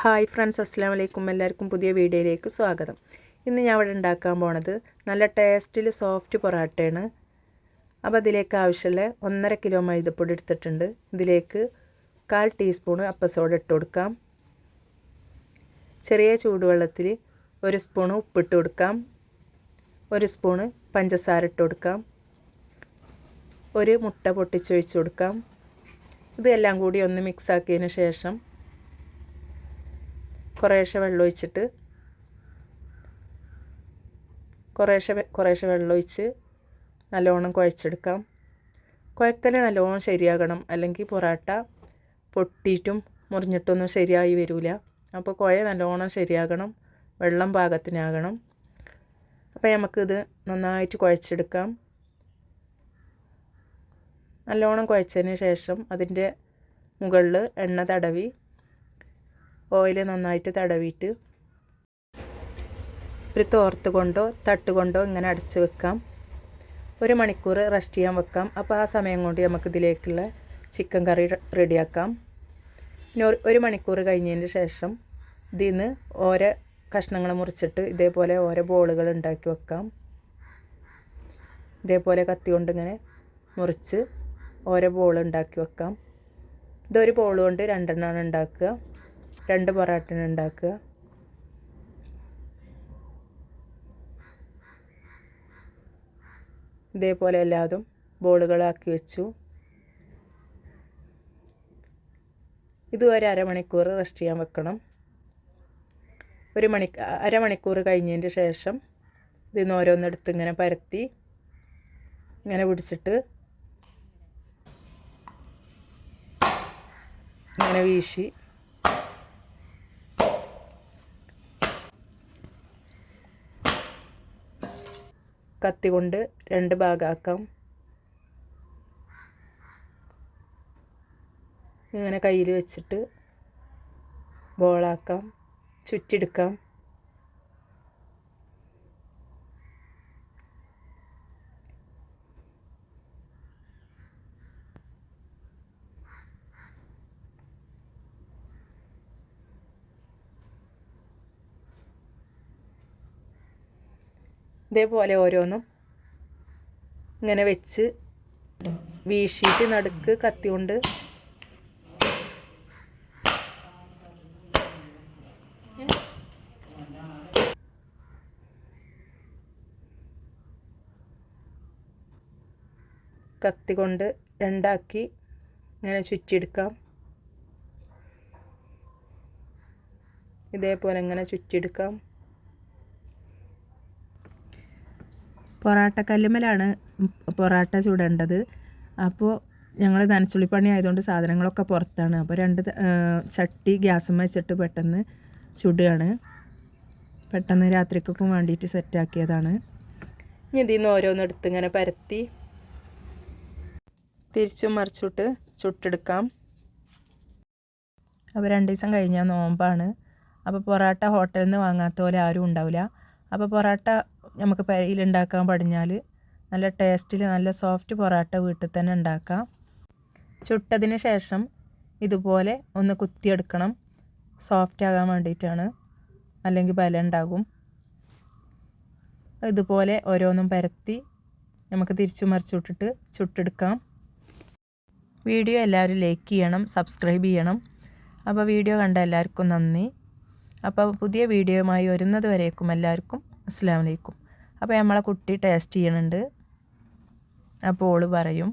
Hi friends അസ്സാം വലൈക്കും എല്ലാവർക്കും പുതിയ വീഡിയോയിലേക്ക് സ്വാഗതം. ഇന്ന് ഞാൻ ഇവിടെ ഉണ്ടാക്കാൻ പോണത് നല്ല ടേസ്റ്റിൽ സോഫ്റ്റ് പൊറാട്ടയാണ്. അപ്പോൾ അതിലേക്ക് ആവശ്യമുള്ള ഒന്നര കിലോ മൈദപ്പൊടി എടുത്തിട്ടുണ്ട്. ഇതിലേക്ക് കാൽ ടീസ്പൂണ് അപ്പസോഡ ഇട്ട് കൊടുക്കാം. ചെറിയ ചൂടുവെള്ളത്തിൽ ഒരു സ്പൂണ് ഉപ്പിട്ട് കൊടുക്കാം. ഒരു സ്പൂണ് പഞ്ചസാര ഇട്ട് കൊടുക്കാം. ഒരു മുട്ട പൊട്ടിച്ചൊഴിച്ച് കൊടുക്കാം. ഇതെല്ലാം കൂടി ഒന്ന് മിക്സ് ആക്കിയതിന് ശേഷം കുറേശ്ശെ വെള്ളമൊഴിച്ചിട്ട് കുറേശ്ശെ കുറേശ്ശെ വെള്ളമൊഴിച്ച് നല്ലോണം കുഴച്ചെടുക്കാം. കുഴക്കൽ നല്ലോണം ശരിയാകണം. അല്ലെങ്കിൽ പൊറാട്ട പൊട്ടിയിട്ടും മുറിഞ്ഞിട്ടൊന്നും ശരിയായി വരില്ല അപ്പോൾ കുഴ നല്ലോണം ശരിയാകണം. വെള്ളം പാകത്തിനാകണം. അപ്പോൾ നമുക്കിത് നന്നായിട്ട് കുഴച്ചെടുക്കാം. നല്ലോണം കുഴച്ചതിന് ശേഷം അതിന്റെ മുകളിൽ എണ്ണ തടവി ഓയിൽ നന്നായിട്ട് തടവിയിട്ട് ഒരു തോർത്ത് കൊണ്ടോ തട്ട് കൊണ്ടോ ഇങ്ങനെ അടച്ച് വെക്കാം. ഒരു മണിക്കൂർ റെസ്റ്റ് ചെയ്യാൻ വെക്കാം. അപ്പോൾ ആ സമയം കൊണ്ട് നമുക്ക് ഇതിലേക്കുള്ള ചിക്കൻ കറി റെഡിയാക്കാം. പിന്നെ ഒരു മണിക്കൂർ കഴിഞ്ഞതിന് ശേഷം ഇതിൽ നിന്ന് ഓരോ കഷ്ണങ്ങൾ മുറിച്ചിട്ട് ഇതേപോലെ ഓരോ ബോളുകൾ ഉണ്ടാക്കി വെക്കാം. ഇതേപോലെ കത്തി കൊണ്ട് ഇങ്ങനെ മുറിച്ച് ഓരോ ബോൾ ഉണ്ടാക്കി വെക്കാം. ഇതൊരു ബോൾ കൊണ്ട് രണ്ടെണ്ണമാണ് ഉണ്ടാക്കുക. രണ്ട് പൊറോട്ട ഉണ്ടാക്കുക. ഇതേപോലെ എല്ലാതും ബോളുകളാക്കി വെച്ചു. ഇത് ഒരു അരമണിക്കൂർ റെസ്റ്റ് ചെയ്യാൻ വെക്കണം. ഒരു മണി അരമണിക്കൂർ കഴിഞ്ഞതിന് ശേഷം ഇതിന്ന് ഓരോന്നെടുത്ത് ഇങ്ങനെ പരത്തി ഇങ്ങനെ പിടിച്ചിട്ട് ഇങ്ങനെ വീശി. കത്തി കൊണ്ട് രണ്ട് ഭാഗമാക്കാം ഇങ്ങനെ കയ്യിൽ വെച്ചിട്ട് ബോളാക്കാം. ചുറ്റിയെടുക്കാം. ഇതേപോലെ ഓരോന്നും ഇങ്ങനെ വെച്ച് വീശിയിട്ട് നടുക്ക് കത്തി കൊണ്ട് കത്തി കൊണ്ട് രണ്ടാക്കി ഇങ്ങനെ ചുറ്റിയെടുക്കാം. ഇതേപോലെ ഇങ്ങനെ ചുറ്റിയെടുക്കാം. പൊറാട്ട കല്ലുമ്മലാണ് പൊറാട്ട ചുടേണ്ടത്. അപ്പോൾ ഞങ്ങൾ നനച്ചുള്ളിപ്പണി ആയതുകൊണ്ട് സാധനങ്ങളൊക്കെ പുറത്താണ്. അപ്പോൾ രണ്ട് ചട്ടി ഗ്യാസും വെച്ചിട്ട് പെട്ടെന്ന് ചുടുകയാണ് പെട്ടെന്ന് രാത്രിക്കൊക്കെ വേണ്ടിയിട്ട് സെറ്റാക്കിയതാണ്. ഇനി ഇതിൽ നിന്ന് ഓരോന്നെടുത്ത് ഇങ്ങനെ പരത്തി തിരിച്ചും മറിച്ചിട്ട് ചുട്ടെടുക്കാം. അപ്പോൾ രണ്ട് ദിവസം കഴിഞ്ഞാൽ നോമ്പാണ്. അപ്പോൾ പൊറോട്ട ഹോട്ടലിൽ നിന്ന് വാങ്ങാത്ത പോലെ ആരും ഉണ്ടാവില്ല അപ്പോൾ പൊറാട്ട നമുക്ക് പരിയിലുണ്ടാക്കാൻ പടിഞ്ഞാൽ നല്ല ടേസ്റ്റിൽ നല്ല സോഫ്റ്റ് പൊറാട്ട വീട്ടിൽ തന്നെ ഉണ്ടാക്കാം ചുട്ടതിന് ശേഷം ഇതുപോലെ ഒന്ന് കുത്തിയെടുക്കണം. സോഫ്റ്റ് ആകാൻ വേണ്ടിയിട്ടാണ്. അല്ലെങ്കിൽ ബലം ഉണ്ടാകും ഇതുപോലെ ഓരോന്നും പരത്തി നമുക്ക് തിരിച്ചു മറിച്ചു വിട്ടിട്ട് ചുട്ടെടുക്കാം. വീഡിയോ എല്ലാവരും ലൈക്ക് ചെയ്യണം സബ്സ്ക്രൈബ് ചെയ്യണം. അപ്പോൾ വീഡിയോ കണ്ട എല്ലാവർക്കും നന്ദി. അപ്പോൾ പുതിയ വീഡിയോയുമായി വരുന്നത് വരേക്കും എല്ലാവർക്കും. അസ്സാം വലൈക്കും അപ്പോൾ നമ്മളെ കുട്ടി ടേസ്റ്റ് ചെയ്യണുണ്ട്. അപ്പോൾ ഓൾ പറയും.